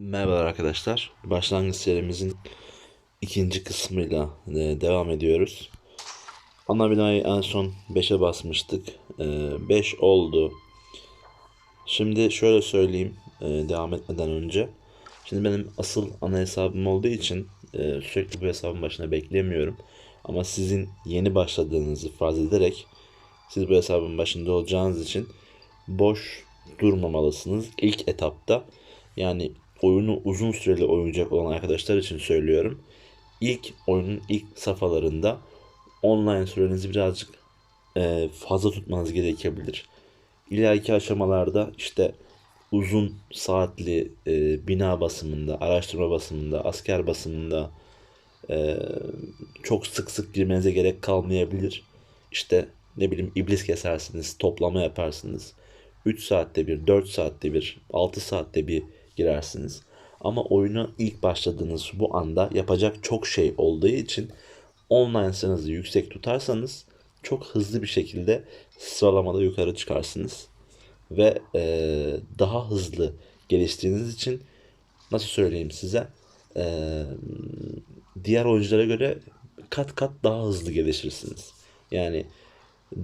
Merhabalar arkadaşlar. Başlangıç serimizin ikinci kısmıyla e, devam ediyoruz. Ana binayı en son 5'e basmıştık. 5 oldu. Şimdi şöyle söyleyeyim e, devam etmeden önce. Şimdi benim asıl ana hesabım olduğu için e, sürekli bu hesabın başına beklemiyorum. Ama sizin yeni başladığınızı farz ederek siz bu hesabın başında olacağınız için boş durmamalısınız ilk etapta. Yani oyunu uzun süreli oynayacak olan arkadaşlar için söylüyorum. İlk oyunun ilk safhalarında online sürenizi birazcık e, fazla tutmanız gerekebilir. İleriki aşamalarda işte uzun saatli e, bina basımında, araştırma basımında, asker basımında e, çok sık sık girmenize gerek kalmayabilir. İşte ne bileyim iblis kesersiniz, toplama yaparsınız. 3 saatte bir, 4 saatte bir, 6 saatte bir girersiniz. Ama oyuna ilk başladığınız bu anda yapacak çok şey olduğu için online sayınızı yüksek tutarsanız çok hızlı bir şekilde sıralamada yukarı çıkarsınız. Ve e, daha hızlı geliştiğiniz için nasıl söyleyeyim size e, diğer oyunculara göre kat kat daha hızlı gelişirsiniz. Yani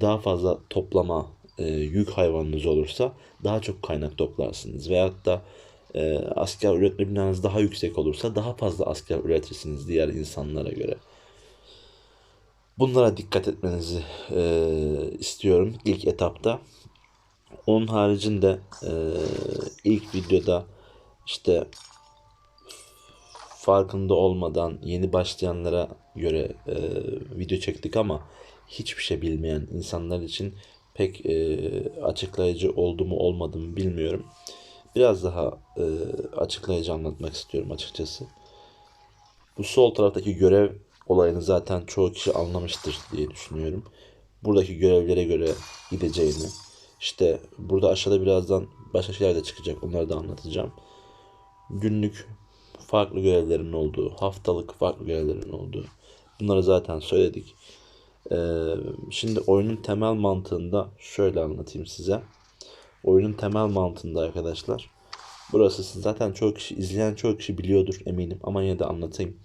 daha fazla toplama e, yük hayvanınız olursa daha çok kaynak toplarsınız. Veyahut da e, asker üretme binanız daha yüksek olursa daha fazla asker üretirsiniz diğer insanlara göre. Bunlara dikkat etmenizi e, istiyorum ilk etapta. Onun haricinde e, ilk videoda işte farkında olmadan yeni başlayanlara göre e, video çektik ama hiçbir şey bilmeyen insanlar için pek e, açıklayıcı oldu mu olmadı mı bilmiyorum. Biraz daha e, açıklayıcı anlatmak istiyorum açıkçası. Bu sol taraftaki görev olayını zaten çoğu kişi anlamıştır diye düşünüyorum. Buradaki görevlere göre gideceğini. İşte burada aşağıda birazdan başka şeyler de çıkacak. Onları da anlatacağım. Günlük farklı görevlerin olduğu, haftalık farklı görevlerin olduğu. Bunları zaten söyledik. Ee, şimdi oyunun temel mantığında şöyle anlatayım size. Oyunun temel mantığında arkadaşlar. Burası zaten çok kişi izleyen çok kişi biliyordur eminim ama yine de anlatayım.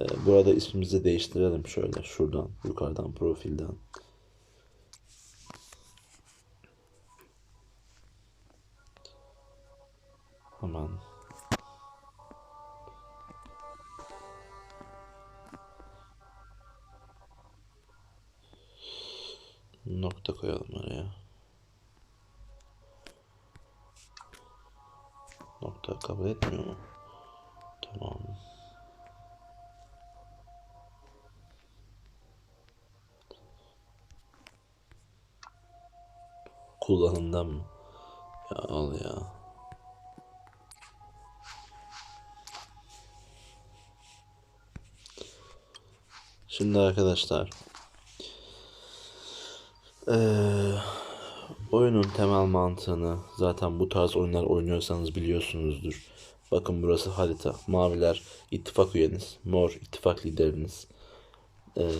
Ee, burada ismimizi değiştirelim şöyle şuradan yukarıdan profilden. Hemen nokta koyalım oraya. Nokta kabul etmiyor mu? Tamam. Kullanımdan mı? Ya al ya. Şimdi arkadaşlar ee, oyunun temel mantığını zaten bu tarz oyunlar oynuyorsanız biliyorsunuzdur. Bakın burası harita. Maviler ittifak üyeniz. Mor ittifak lideriniz. Ee,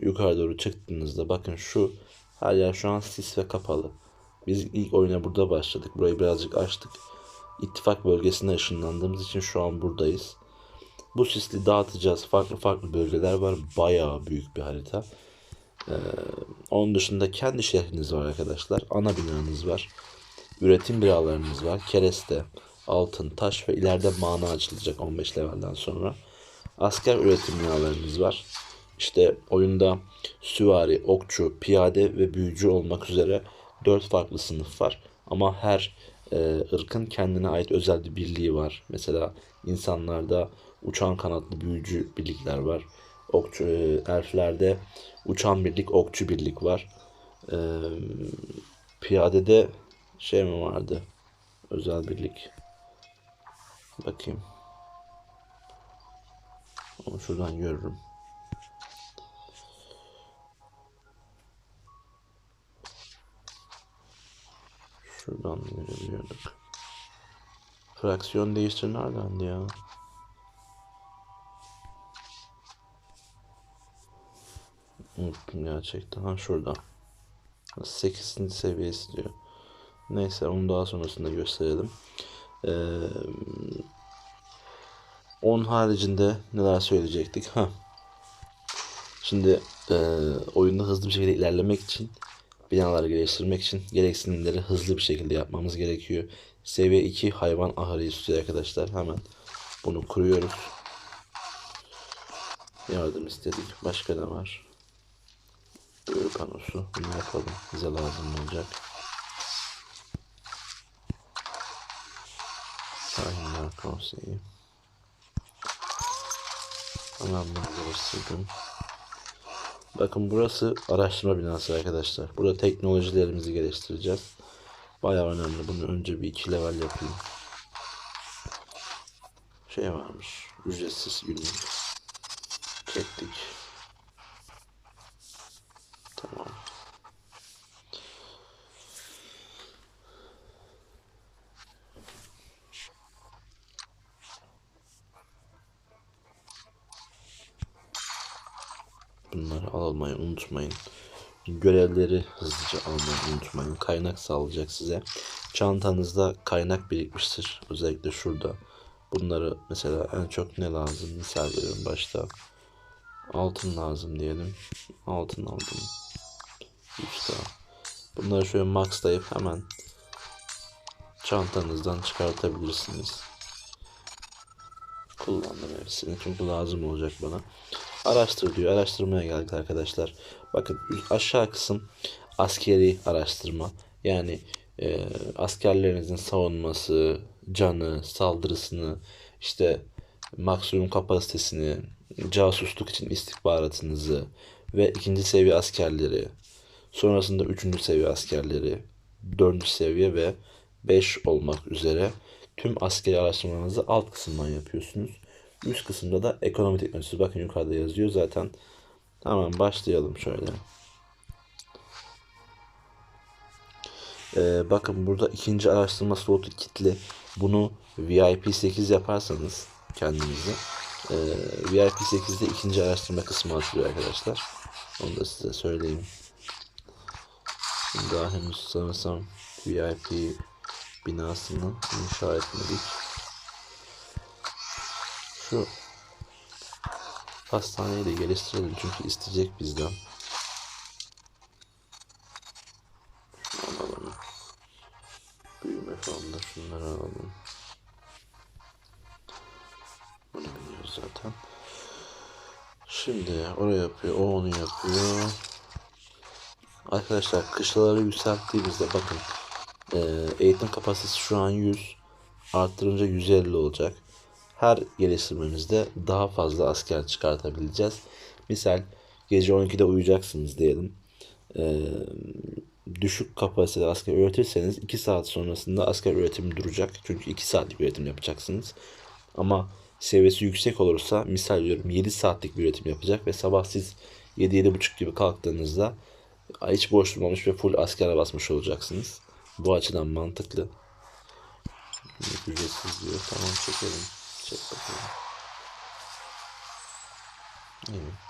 yukarı doğru çıktığınızda bakın şu her yer şu an sis ve kapalı. Biz ilk oyuna burada başladık. Burayı birazcık açtık. İttifak bölgesine ışınlandığımız için şu an buradayız. Bu sisli dağıtacağız. Farklı farklı bölgeler var. Bayağı büyük bir harita. Ee, onun dışında kendi şehriniz var arkadaşlar. Ana binanız var. Üretim binalarınız var. Kereste, altın, taş ve ileride mana açılacak 15 levelden sonra. Asker üretim binalarınız var. İşte oyunda süvari, okçu, piyade ve büyücü olmak üzere 4 farklı sınıf var. Ama her e, ırkın kendine ait özel bir birliği var. Mesela insanlarda uçan kanatlı büyücü birlikler var. Okçu, e, elflerde uçan birlik, okçu birlik var. E, piyadede şey mi vardı? Özel birlik. Bakayım. Onu şuradan görürüm. Şuradan görebiliyorduk. Fraksiyon değiştir neredendi ya? Unuttum gerçekten. Ha şurada. 8. seviyesi diyor. Neyse onu daha sonrasında gösterelim. Ee, onun haricinde neler söyleyecektik? Ha. Şimdi e, oyunda hızlı bir şekilde ilerlemek için binaları geliştirmek için gereksinimleri hızlı bir şekilde yapmamız gerekiyor. Seviye 2 hayvan ahırı istiyor arkadaşlar. Hemen bunu kuruyoruz. Yardım istedik. Başka ne var? Panosu. Bunu yapalım. Bize lazım olacak. Şahinler konseyi. Bunu geliştirdim. Bakın burası araştırma binası arkadaşlar. Burada teknolojilerimizi geliştireceğiz. Bayağı önemli. Bunu önce bir iki level yapayım. Şey varmış. Ücretsiz günlük. Çektik. Tamam. Bunları almayı unutmayın. Görevleri hızlıca almayı unutmayın. Kaynak sağlayacak size. Çantanızda kaynak birikmiştir. Özellikle şurada. Bunları mesela en çok ne lazım? Misal veriyorum başta. Altın lazım diyelim. Altın aldım. 3 daha. Bunları şöyle maxlayıp hemen çantanızdan çıkartabilirsiniz. Kullandım hepsini çünkü lazım olacak bana. Araştır diyor. Araştırmaya geldik arkadaşlar. Bakın aşağı kısım askeri araştırma. Yani e, askerlerinizin savunması, canı, saldırısını, işte maksimum kapasitesini, casusluk için istihbaratınızı ve ikinci seviye askerleri, sonrasında üçüncü seviye askerleri, dördüncü seviye ve 5 olmak üzere tüm askeri araştırmalarınızı alt kısımdan yapıyorsunuz. Üst kısımda da ekonomi teknolojisi. Bakın yukarıda yazıyor zaten. Hemen başlayalım şöyle. Ee, bakın burada ikinci araştırma slotu kitli. Bunu VIP 8 yaparsanız kendinizi e, VIP 8'de ikinci araştırma kısmı açılıyor arkadaşlar. Onu da size söyleyeyim. Daha henüz sanırsam VIP binasını inşa etmedik. Şu hastaneyi de geliştirelim çünkü isteyecek bizden. Alalım. Büyüme fonda şunları alalım. Bunu biliyoruz zaten. Şimdi oraya yapıyor, o onu yapıyor. Arkadaşlar kışlaları yükselttiğimizde bakın eğitim kapasitesi şu an 100 arttırınca 150 olacak her geliştirmemizde daha fazla asker çıkartabileceğiz. Misal gece 12'de uyuyacaksınız diyelim. Ee, düşük kapasiteli asker üretirseniz 2 saat sonrasında asker üretimi duracak. Çünkü 2 saatlik üretim yapacaksınız. Ama seviyesi yüksek olursa misal diyorum 7 saatlik bir üretim yapacak ve sabah siz 7-7.30 gibi kalktığınızda hiç boş durmamış ve full askere basmış olacaksınız. Bu açıdan mantıklı. Ücretsiz diyor. Tamam çekelim. Çek bakalım. İyi.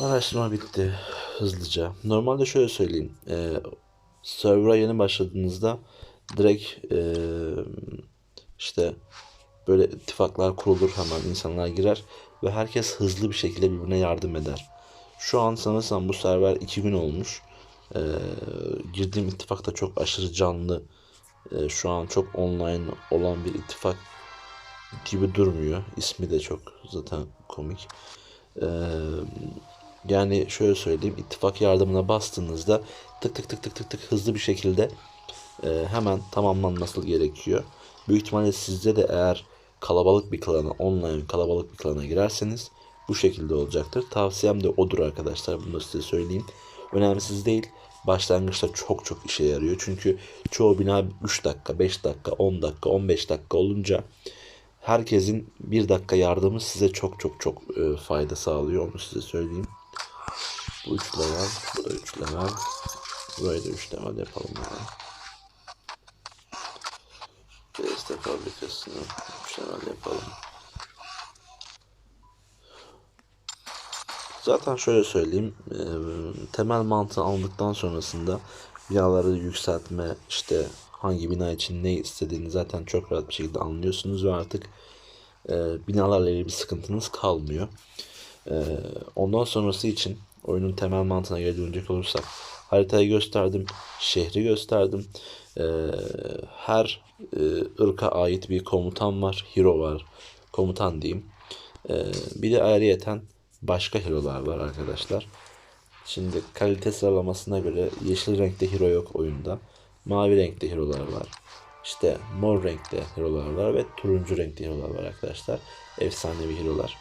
Araştırma bitti hızlıca. Normalde şöyle söyleyeyim. E, server'a yeni başladığınızda direkt e, işte böyle ittifaklar kurulur hemen insanlar girer ve herkes hızlı bir şekilde birbirine yardım eder. Şu an sanırsam bu server 2 gün olmuş. Ee, girdiğim ittifakta çok aşırı canlı. Ee, şu an çok online olan bir ittifak gibi durmuyor. İsmi de çok zaten komik. Ee, yani şöyle söyleyeyim. ittifak yardımına bastığınızda tık tık tık tık tık tık hızlı bir şekilde e, hemen tamamlanması gerekiyor. Büyük ihtimalle sizde de eğer kalabalık bir klana, online kalabalık bir klana girerseniz bu şekilde olacaktır. Tavsiyem de odur arkadaşlar. Bunu da size söyleyeyim. Önemsiz değil. Başlangıçta çok çok işe yarıyor. Çünkü çoğu bina 3 dakika, 5 dakika, 10 dakika, 15 dakika olunca herkesin 1 dakika yardımı size çok çok çok e, fayda sağlıyor. Onu size söyleyeyim. Bu 3 level, bu da 3 level. Burayı da 3 level yapalım. Yani. Destek fabrikasını 3 level yapalım. Zaten şöyle söyleyeyim. e, temel mantığı aldıktan sonrasında binaları yükseltme, işte hangi bina için ne istediğini zaten çok rahat bir şekilde anlıyorsunuz ve artık e, binalarla ilgili bir sıkıntınız kalmıyor. E, ondan sonrası için oyunun temel mantığına geri dönecek olursak haritayı gösterdim, şehri gösterdim. E, her e, ırka ait bir komutan var, hero var, komutan diyeyim. E, bir de ayrıyeten başka hero'lar var arkadaşlar. Şimdi kalite sıralamasına göre yeşil renkte hero yok oyunda. Mavi renkte hero'lar var. İşte mor renkte hero'lar var ve turuncu renkte hero'lar var arkadaşlar. Efsanevi hero'lar.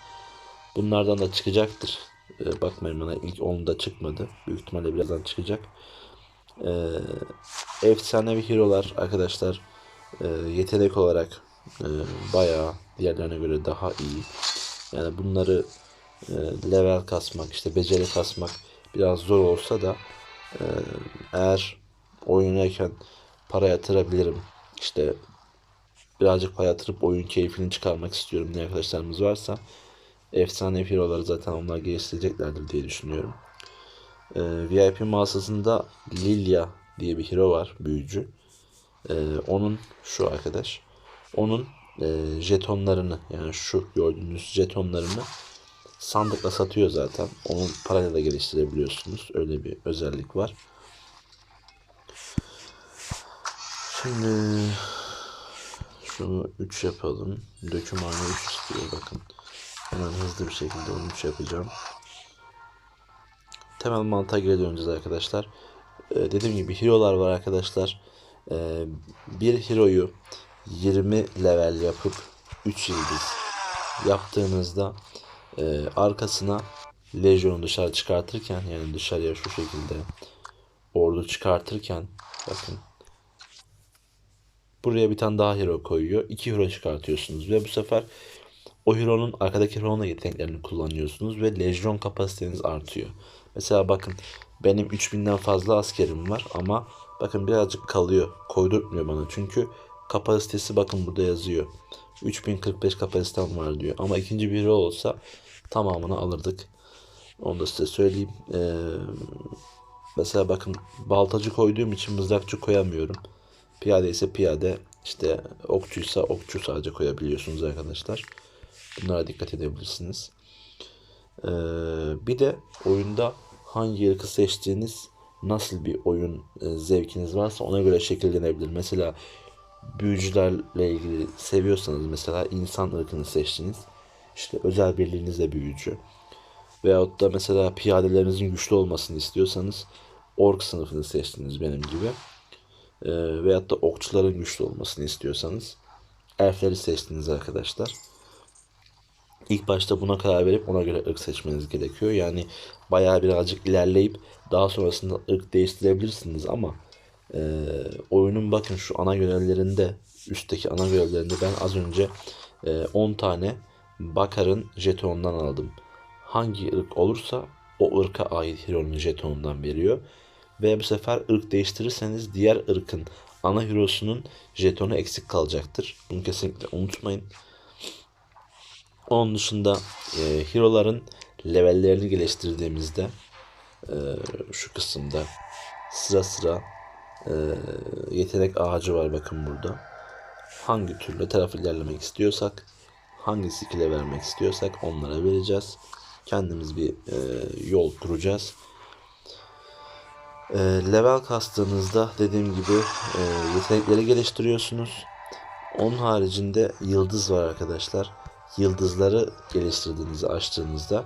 Bunlardan da çıkacaktır. Ee, bakmayın bana ilk 10'da çıkmadı. Büyük ihtimalle birazdan çıkacak. Ee, efsanevi hero'lar arkadaşlar e, yetenek olarak e, bayağı diğerlerine göre daha iyi. Yani bunları e, level kasmak, işte beceri kasmak biraz zor olsa da e, eğer oynarken para yatırabilirim, işte birazcık para yatırıp oyun keyfini çıkarmak istiyorum diye arkadaşlarımız varsa efsane hero'ları zaten onlar geliştireceklerdir diye düşünüyorum. E, VIP mağazasında Lilia diye bir hero var, büyücü. E, onun şu arkadaş, onun e, jetonlarını yani şu gördüğünüz jetonlarını sandıkla satıyor zaten. Onun parayla da geliştirebiliyorsunuz. Öyle bir özellik var. Şimdi şunu 3 yapalım. Dökümanı 3 istiyor bakın. Hemen hızlı bir şekilde onu 3 yapacağım. Temel mantığa geri döneceğiz arkadaşlar. Ee, dediğim gibi hero'lar var arkadaşlar. Ee, bir hero'yu 20 level yapıp 3 yıldız yaptığınızda e, arkasına Legion'u dışarı çıkartırken yani dışarıya şu şekilde ordu çıkartırken bakın buraya bir tane daha hero koyuyor. iki hero çıkartıyorsunuz ve bu sefer o hero'nun arkadaki hero'nun yeteneklerini kullanıyorsunuz ve Legion kapasiteniz artıyor. Mesela bakın benim 3000'den fazla askerim var ama bakın birazcık kalıyor. Koydurtmuyor bana çünkü kapasitesi bakın burada yazıyor. 3045 kapasitem var diyor. Ama ikinci bir hero olsa tamamını alırdık. Onu da size söyleyeyim. Ee, mesela bakın baltacı koyduğum için mızrakçı koyamıyorum. Piyade ise piyade. İşte okçuysa okçu sadece koyabiliyorsunuz arkadaşlar. Bunlara dikkat edebilirsiniz. Ee, bir de oyunda hangi ırkı seçtiğiniz nasıl bir oyun e, zevkiniz varsa ona göre şekillenebilir. Mesela büyücülerle ilgili seviyorsanız mesela insan ırkını seçtiniz. İşte özel birliğinizle büyücü. Veyahut da mesela piyadelerinizin güçlü olmasını istiyorsanız ork sınıfını seçtiniz benim gibi. E, veyahut da okçuların güçlü olmasını istiyorsanız elfleri seçtiniz arkadaşlar. İlk başta buna karar verip ona göre ırk seçmeniz gerekiyor. Yani bayağı birazcık ilerleyip daha sonrasında ırk değiştirebilirsiniz ama e, oyunun bakın şu ana görevlerinde üstteki ana görevlerinde ben az önce e, 10 tane Bakar'ın jetonundan aldım. Hangi ırk olursa o ırka ait hero'nun jetonundan veriyor. Ve bu sefer ırk değiştirirseniz diğer ırkın ana hero'sunun jetonu eksik kalacaktır. Bunu kesinlikle unutmayın. Onun dışında e, hero'ların levellerini geliştirdiğimizde e, şu kısımda sıra sıra e, yetenek ağacı var bakın burada. Hangi türlü taraf ilerlemek istiyorsak, hangi skill'e vermek istiyorsak onlara vereceğiz. Kendimiz bir e, yol kuracağız. E, level kastığınızda dediğim gibi e, yetenekleri geliştiriyorsunuz. Onun haricinde yıldız var arkadaşlar. Yıldızları geliştirdiğinizde, açtığınızda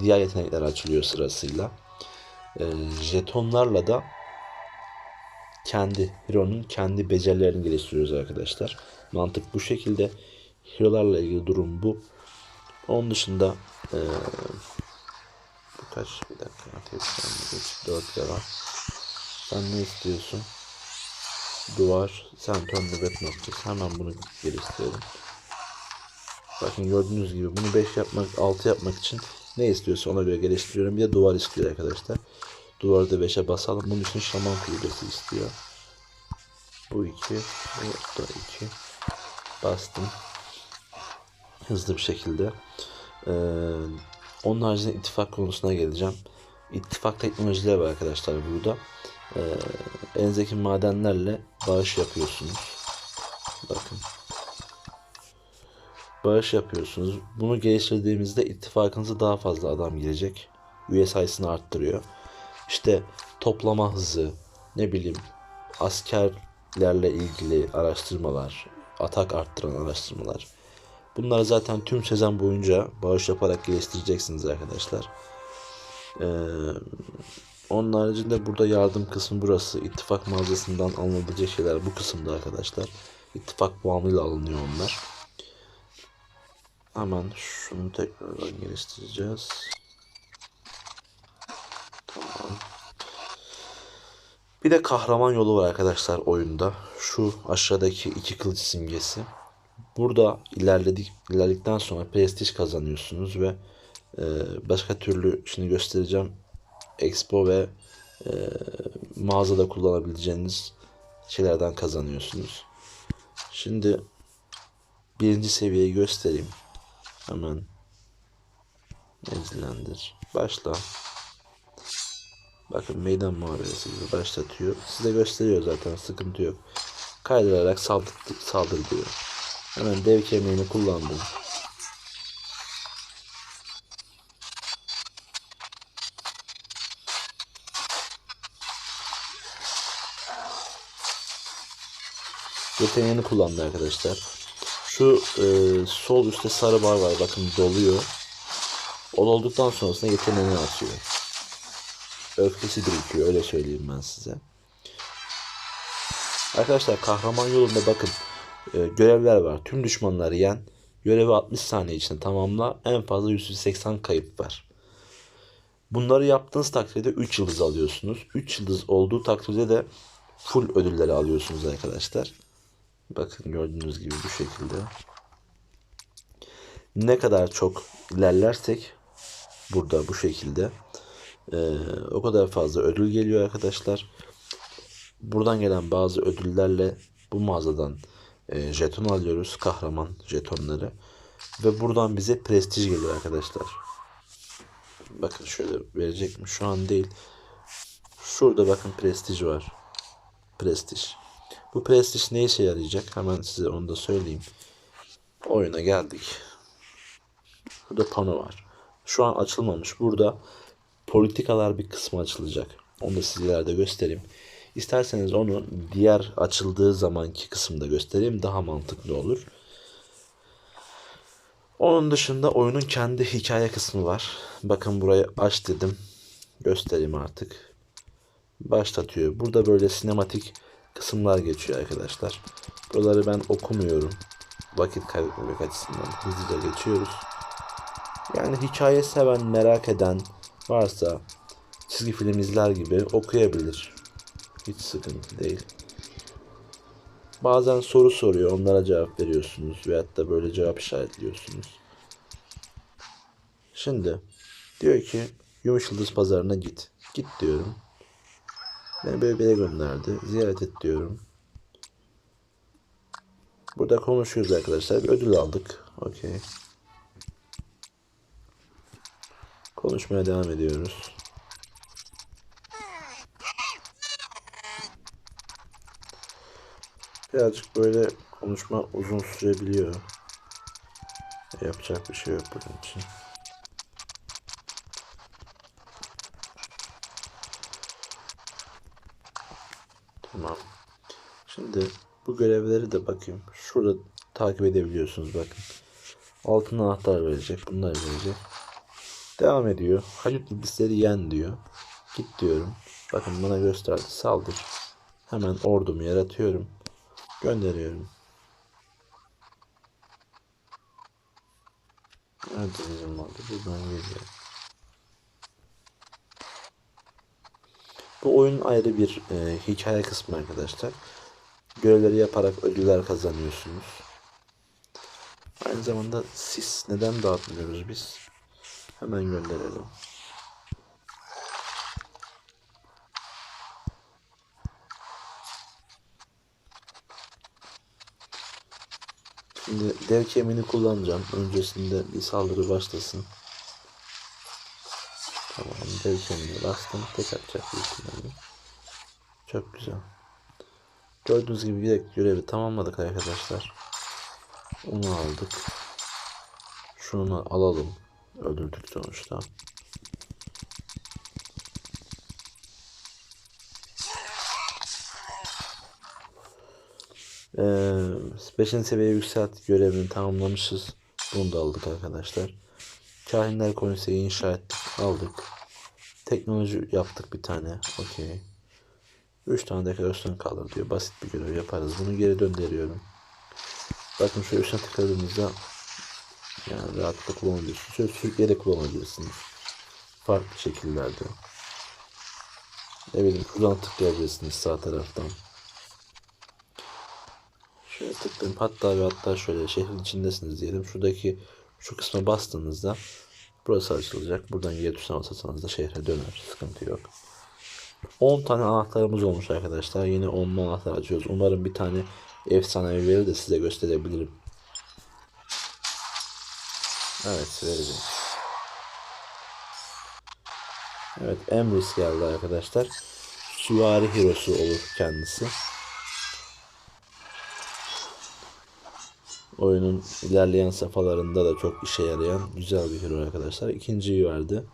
diğer yetenekler açılıyor sırasıyla. E, jetonlarla da kendi hero'nun kendi becerilerini geliştiriyoruz arkadaşlar. Mantık bu şekilde. Hero'larla ilgili durum bu. Onun dışında e, bu kaç bir dakika ateş 4 lira. Sen ne istiyorsun? Duvar, sen turn nöbet noktası. Hemen bunu geliştirelim. Bakın gördüğünüz gibi bunu 5 yapmak, 6 yapmak için ne istiyorsa ona göre geliştiriyorum. Bir de duvar istiyor arkadaşlar. Duvarı da 5'e basalım. Bunun için şaman kulübesi istiyor. Bu 2, bu da 2. Bastım. Hızlı bir şekilde. Ee, Onun haricinde ittifak konusuna geleceğim. İttifak teknolojileri var arkadaşlar burada. Ee, elinizdeki madenlerle bağış yapıyorsunuz. Bakın. Bağış yapıyorsunuz. Bunu geliştirdiğimizde ittifakınıza daha fazla adam girecek. Üye sayısını arttırıyor. İşte toplama hızı, ne bileyim askerlerle ilgili araştırmalar, atak arttıran araştırmalar. Bunları zaten tüm sezon boyunca bağış yaparak geliştireceksiniz arkadaşlar. Ee, onun haricinde burada yardım kısmı burası. İttifak mağazasından alınabilecek şeyler bu kısımda arkadaşlar. İttifak puanıyla alınıyor onlar. Hemen şunu tekrardan geliştireceğiz. Tamam. Bir de kahraman yolu var arkadaşlar oyunda. Şu aşağıdaki iki kılıç simgesi. Burada ilerledik ilerledikten sonra prestij kazanıyorsunuz ve e, başka türlü şimdi göstereceğim expo ve e, mağazada kullanabileceğiniz şeylerden kazanıyorsunuz. Şimdi birinci seviyeyi göstereyim. Hemen meclislendir. Başla. Bakın meydan muharebesi gibi başlatıyor. Size gösteriyor zaten sıkıntı yok. Kaydırarak saldır, saldır diyor. Hemen dev kemiğini kullandım. Yeteneğini kullandı arkadaşlar. Şu e, sol üstte sarı bar var bakın doluyor. O dolduktan sonrasında yeteneğini atıyor. Öfkesi birikiyor öyle söyleyeyim ben size. Arkadaşlar kahraman yolunda bakın e, görevler var. Tüm düşmanları yen. Görevi 60 saniye içinde tamamla. En fazla 180 kayıp var. Bunları yaptığınız takdirde 3 yıldız alıyorsunuz. 3 yıldız olduğu takdirde de full ödülleri alıyorsunuz arkadaşlar. Bakın gördüğünüz gibi bu şekilde. Ne kadar çok ilerlersek burada bu şekilde e, o kadar fazla ödül geliyor arkadaşlar. Buradan gelen bazı ödüllerle bu mağazadan e, jeton alıyoruz. Kahraman jetonları. Ve buradan bize prestij geliyor arkadaşlar. Bakın şöyle verecek mi? Şu an değil. Şurada bakın prestij var. Prestij. Bu prestij ne işe yarayacak? Hemen size onu da söyleyeyim. Oyuna geldik. Burada pano var. Şu an açılmamış. Burada politikalar bir kısmı açılacak. Onu da sizlerde göstereyim. İsterseniz onu diğer açıldığı zamanki kısımda göstereyim. Daha mantıklı olur. Onun dışında oyunun kendi hikaye kısmı var. Bakın burayı aç dedim. Göstereyim artık. Başlatıyor. Burada böyle sinematik kısımlar geçiyor arkadaşlar. Buraları ben okumuyorum. Vakit kaybetmemek açısından hızlıca geçiyoruz. Yani hikaye seven, merak eden varsa çizgi film izler gibi okuyabilir. Hiç sıkıntı değil. Bazen soru soruyor, onlara cevap veriyorsunuz veyahut da böyle cevap işaretliyorsunuz. Şimdi diyor ki Gümüş Yıldız Pazarı'na git. Git diyorum. Beni böyle bir gönderdi. Ziyaret et diyorum. Burada konuşuyoruz arkadaşlar. Bir ödül aldık. Okey. Konuşmaya devam ediyoruz. Birazcık böyle konuşma uzun sürebiliyor. Yapacak bir şey yok bunun için. Tamam. Şimdi bu görevleri de bakayım. Şurada takip edebiliyorsunuz bakın. Altın anahtar verecek. Bunlar verecek. Devam ediyor. Halit iblisleri yen diyor. Git diyorum. Bakın bana gösterdi. Saldır. Hemen ordumu yaratıyorum. Gönderiyorum. Nerede bizim vardı? Buradan geliyor. Bu oyun ayrı bir e, hikaye kısmı arkadaşlar. Görevleri yaparak ödüller kazanıyorsunuz. Aynı zamanda sis neden dağıtmıyoruz biz? Hemen gönderelim. Şimdi dev kemiğini kullanacağım. Öncesinde bir saldırı başlasın. Çelişenine bastım. Tek atacak büyük ihtimalle. Çok güzel. Gördüğünüz gibi direkt görevi tamamladık arkadaşlar. Onu aldık. Şunu alalım. Öldürdük sonuçta. Ee, 5. seviye yükselt görevini tamamlamışız. Bunu da aldık arkadaşlar. Kahinler konseyi inşa ettik. Aldık. Teknoloji yaptık bir tane. Okey. 3 tane dekorasyon kalır diyor. Basit bir görev yaparız. Bunu geri gönderiyorum. Bakın şu üstüne tıkladığınızda yani rahatlıkla kullanabilirsiniz. Şöyle sürükleyerek kullanabilirsiniz. Farklı şekillerde. Ne bileyim şuradan tıklayabilirsiniz sağ taraftan. Şöyle tıklayın hatta ve hatta şöyle şehrin içindesiniz diyelim. Şuradaki şu kısma bastığınızda burası açılacak. Buradan geri tuşuna da şehre döner. Sıkıntı yok. 10 tane anahtarımız olmuş arkadaşlar. Yine 10 anahtar açıyoruz. Umarım bir tane efsanevi verir de size gösterebilirim. Evet verecek. Evet Emrys geldi arkadaşlar. Süvari hero'su olur kendisi. Oyunun ilerleyen safhalarında da çok işe yarayan güzel bir hero arkadaşlar. İkinciyi verdi.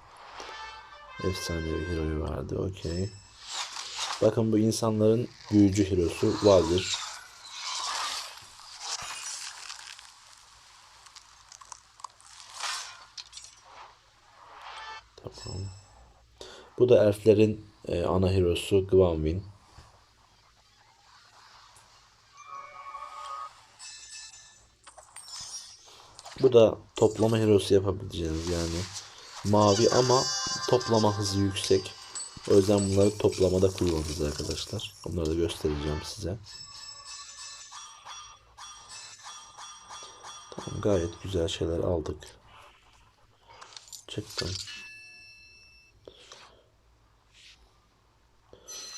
Efsanevi hero'yu verdi. Okey. Bakın bu insanların büyücü hero'su Valdir. Tamam. Bu da elflerin e, ana hero'su Gwanwyn. Bu da toplama hero'su yapabileceğiniz yani mavi ama toplama hızı yüksek. O yüzden bunları toplamada kullanırız arkadaşlar. Onları da göstereceğim size. Tamam gayet güzel şeyler aldık. Çıktım.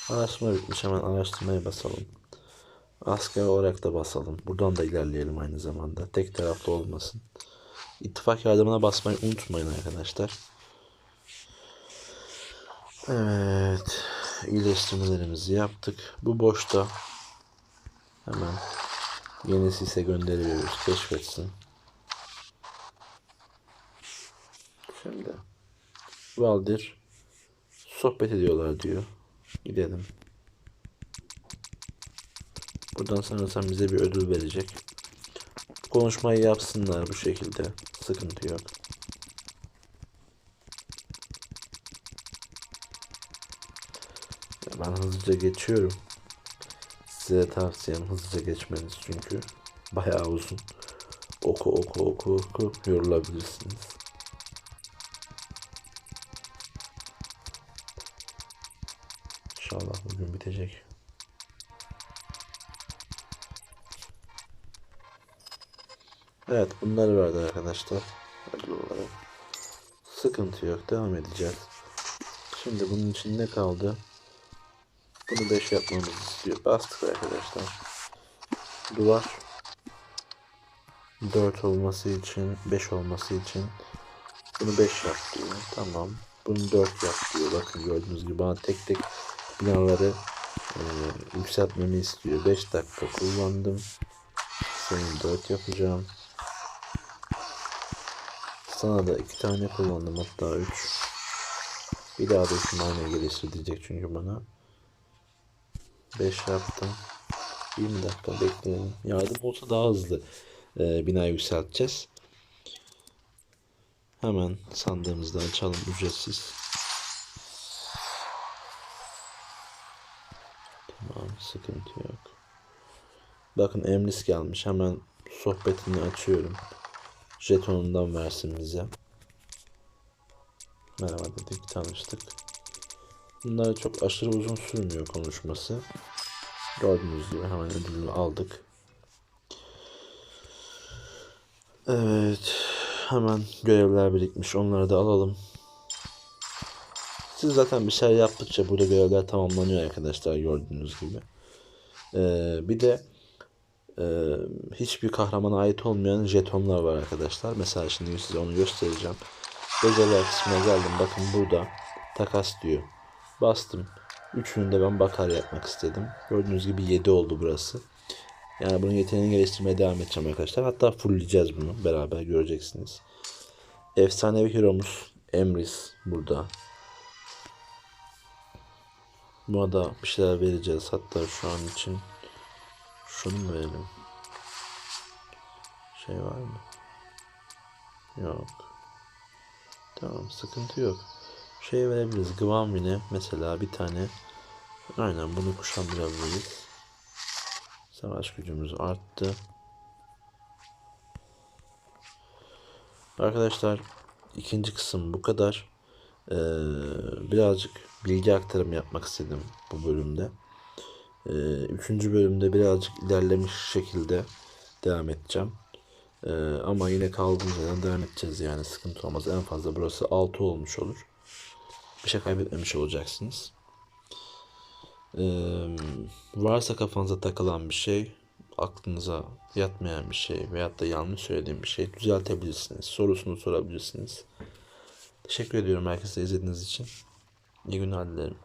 Araştırma bitmiş hemen araştırmaya basalım. Asker olarak da basalım. Buradan da ilerleyelim aynı zamanda. Tek taraflı olmasın. İttifak yardımına basmayı unutmayın arkadaşlar. Evet. iyileştirmelerimizi yaptık. Bu boşta. Hemen yenisi ise gönderiyoruz. Keşfetsin. Şimdi Valdir sohbet ediyorlar diyor. Gidelim. Buradan sanırsam bize bir ödül verecek. Konuşmayı yapsınlar bu şekilde. Sıkıntı yok. Ben hızlıca geçiyorum. Size tavsiyem hızlıca geçmeniz çünkü bayağı uzun. Oku oku oku oku yorulabilirsiniz. İnşallah bugün bitecek. Evet bunları verdi arkadaşlar. Ödül. Sıkıntı yok devam edeceğiz. Şimdi bunun için ne kaldı? Bunu 5 yapmamızı istiyor. Bastık arkadaşlar. Duvar 4 olması için 5 olması için bunu 5 yap diyor. Tamam. Bunu 4 yap diyor. Bakın gördüğünüz gibi bana tek tek binaları e, yükseltmemi istiyor. 5 dakika kullandım. Senin 4 yapacağım. Sana da 2 tane kullandım hatta 3. Bir daha da ihtimalle geliştir diyecek çünkü bana. 5 yaptım. 20 dakika bekleyelim. Yardım olsa daha hızlı e, bina yükselteceğiz. Hemen sandığımızdan açalım ücretsiz. Tamam sıkıntı yok. Bakın Emlis gelmiş. Hemen sohbetini açıyorum. Jetonundan versin bize. Merhaba dedik tanıştık. Bunlar çok aşırı uzun sürmüyor konuşması. Gördüğünüz gibi hemen ödülünü aldık. Evet. Hemen görevler birikmiş. Onları da alalım. Siz zaten bir şey yaptıkça burada görevler tamamlanıyor arkadaşlar gördüğünüz gibi. Ee, bir de e, hiçbir kahramana ait olmayan jetonlar var arkadaşlar. Mesela şimdi size onu göstereceğim. Özeller kısmına geldim. Bakın burada takas diyor. Bastım. Üçünü de ben bakar yapmak istedim. Gördüğünüz gibi 7 oldu burası. Yani bunun yeteneğini geliştirmeye devam edeceğim arkadaşlar. Hatta fullleyeceğiz bunu. Beraber göreceksiniz. Efsanevi heromuz Emrys burada. Buna da bir şeyler vereceğiz. Hatta şu an için şunu mu verelim? Şey var mı? Yok. Tamam sıkıntı yok. Şey verebiliriz. Gwanwin'e mesela bir tane aynen bunu kuşandırabiliriz. Savaş gücümüz arttı. Arkadaşlar ikinci kısım bu kadar. Ee, birazcık bilgi aktarımı yapmak istedim bu bölümde. Ee, üçüncü bölümde birazcık ilerlemiş şekilde devam edeceğim. Ee, ama yine kaldığımız yerden devam edeceğiz yani sıkıntı olmaz. En fazla burası 6 olmuş olur. Bir şey kaybetmemiş olacaksınız. Ee, varsa kafanıza takılan bir şey, aklınıza yatmayan bir şey veyahut da yanlış söylediğim bir şey düzeltebilirsiniz. Sorusunu sorabilirsiniz. Teşekkür ediyorum herkese izlediğiniz için. İyi günler dilerim.